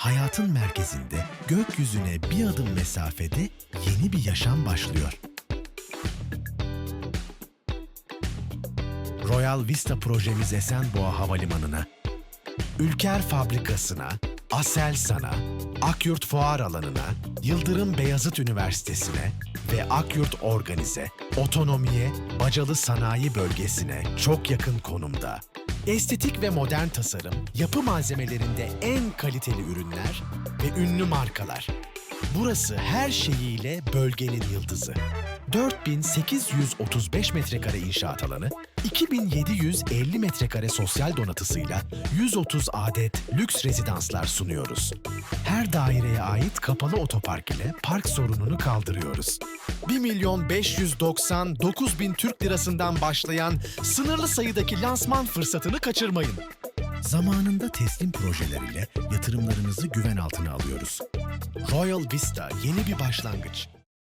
hayatın merkezinde gökyüzüne bir adım mesafede yeni bir yaşam başlıyor. Royal Vista projemiz Esenboğa Havalimanı'na, Ülker Fabrikası'na, Aselsan'a, Akyurt Fuar Alanı'na, Yıldırım Beyazıt Üniversitesi'ne ve Akyurt Organize, Otonomiye, Bacalı Sanayi Bölgesi'ne çok yakın konumda. Estetik ve modern tasarım, yapı malzemelerinde en kaliteli ürünler ve ünlü markalar. Burası her şeyiyle bölgenin yıldızı. 4835 metrekare inşaat alanı, 2750 metrekare sosyal donatısıyla 130 adet lüks rezidanslar sunuyoruz. Her daireye ait kapalı otopark ile park sorununu kaldırıyoruz. 1 milyon 599 bin Türk lirasından başlayan sınırlı sayıdaki lansman fırsatını kaçırmayın. Zamanında teslim projeler ile yatırımlarınızı güven altına alıyoruz. Royal Vista yeni bir başlangıç.